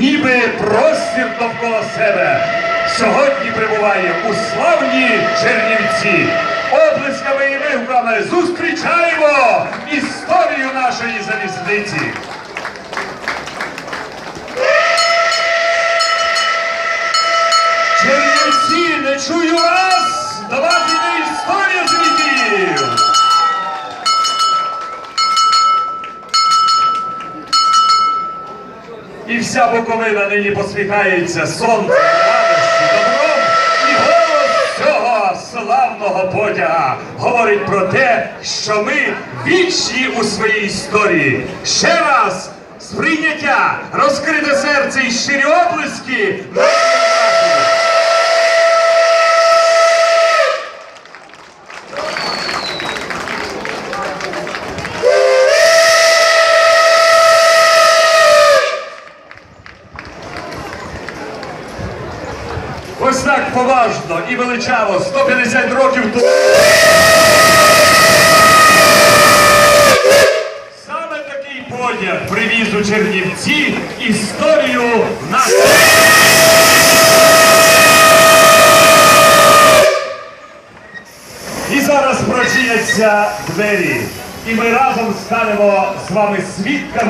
ніби простір довкола себе. Сьогодні прибуває у славні Чернівці. Оплесками і вигуками зустрічаємо історію нашої залізниці. Чернівці, не чую вас! До І вся Буковина нині посміхається сонцем, радості, добром, і голос цього славного потяга говорить про те, що ми вічні у своїй історії. Ще раз сприйняття, розкрите серце і щирі оплески. Ось так поважно і величаво 150 років тому. Саме такий потяг привіз у Чернівці історію нашої. І зараз прочиняться двері. І ми разом станемо з вами свідками.